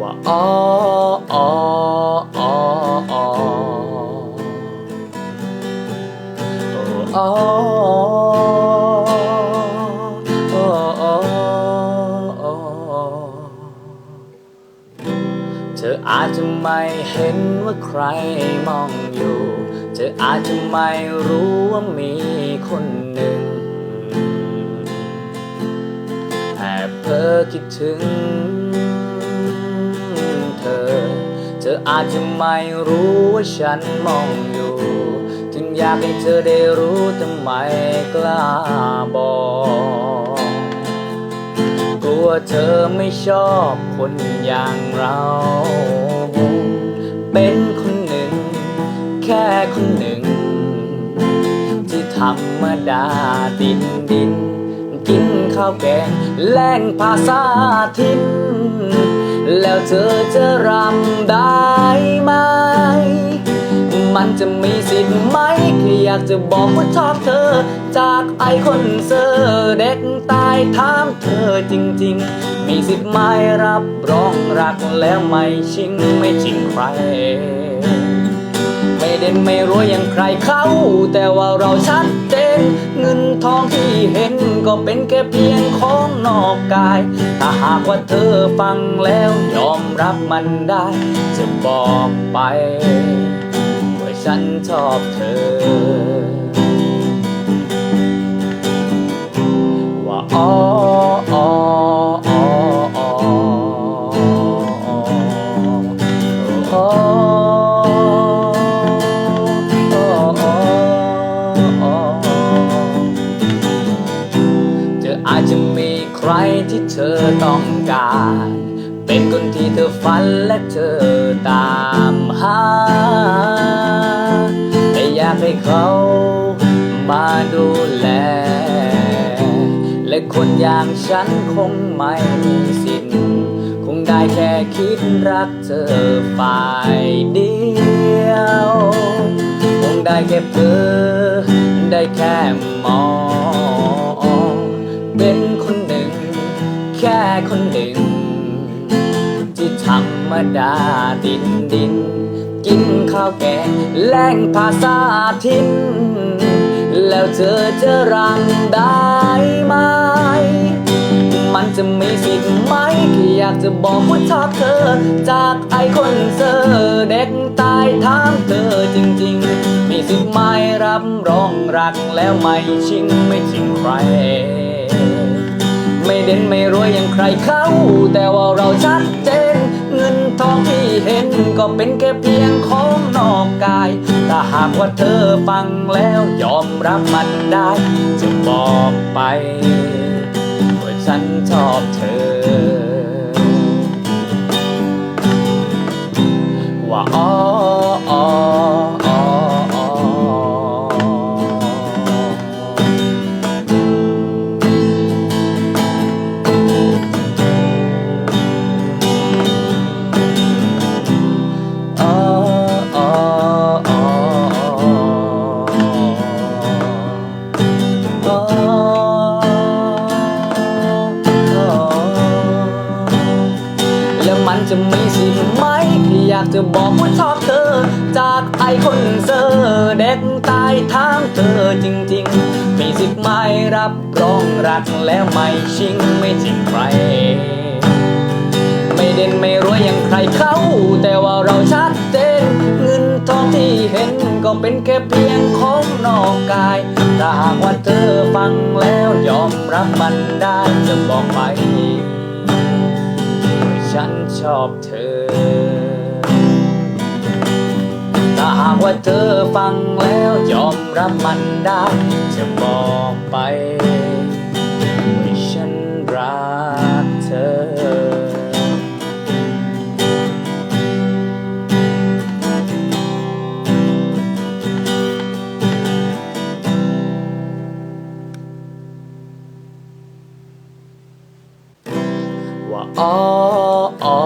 ว่าอ๋ออ๋ออ๋ออ๋ออ๋เธออาจจะไม่เห็นว่าใครมองอยู่ เธออาจจะไม่รู้ว่ามีคนหนึ่งแอบเพ้อคิดถึง ธออาจจะไม่รู้ว่าฉันมองอยู่ จึงอยากให้เธอได้รู้ทำไมกล้าบอก กลัวเธอไม่ชอบคนอย่างเรา เป็นคนหนึ่ง แค่คนหนึ่ง ที่ธรรมดาดินดิน กินข้าวแกงแล่งภาษาทิน แล้วเธอจะรำได้ไหม มันจะมีสิทธิ์ไหมแค่อยากจะบอกว่าชอบเธอ จากไอคนเซอร์เด็กตายถามเธอจริง ๆ มีสิทธิ์ไหมรับรองรักแล้วไม่ชิงไม่จริงใคร เด่นไม่รวยอย่างใครเขาแต่ว่าเราชัดเจนเงินทองที่เห็นก็เป็นแค่เพียงของนอกกาย ถ้าหากว่าเธอฟังแล้วยอมรับมันได้ จะบอกไปว่าฉันชอบเธอ ว่าอ๋อ รที่เธอต้องการ เป็นคนที่เธอฝันและเธอตามหาแต่อยากให้เขามาดูแล และคนอย่างฉันคงไม่มีสิทธิ์คงได้แค่คิดรักเธอฝ่ายเดียว คงได้แค่เพ้อได้แค่มอง ดาดินดิน กินข้าวแกงแล่งภาษาทิน แล้วเธอจะรังได้ไหม มันจะมีสิทธิ์ไหมแค่อยากจะบอกว่าชอบเธอ จากไอคนเซอร์เด็กตายถามเธอจริงๆ มีสิทธิ์ไหมรับรองรักแล้วไม่ชิงไม่ชิงใครไม่เด่นไม่รวยอย่างใครเขา แต่ว่าเราชัดเจ ทองที่เห็นก็เป็นแค่เพียงของนอกกาย ถ้าหากว่าเธอฟังแล้วยอมรับมันได้ จะบอกไปว่าฉันชอบเธอ มันจะมีสิทธิ์ไหมที่อยากจะบอกว่าชอบเธอ จากไอคนเซอร์เด็กตายทางเธอจริงๆ มีสิทธิ์ไหมรับรองรักแล้วไม่ชิงไม่จริงใคร ไม่เด่นไม่รวยอย่างใครเขาแต่ว่าเราชัดเจนเงินทองที่เห็นก็เป็นแค่เพียงของนอกกายถ้าหากว่าเธอฟังแล้วยอมรับมันได้จะบอกไป ฉันชอบเธอ ถ้าหากว่าเธอฟังแล้วยอมรับมันได้ จะบอกไปว่าฉันรัก ว่าอ๋ออ๋อ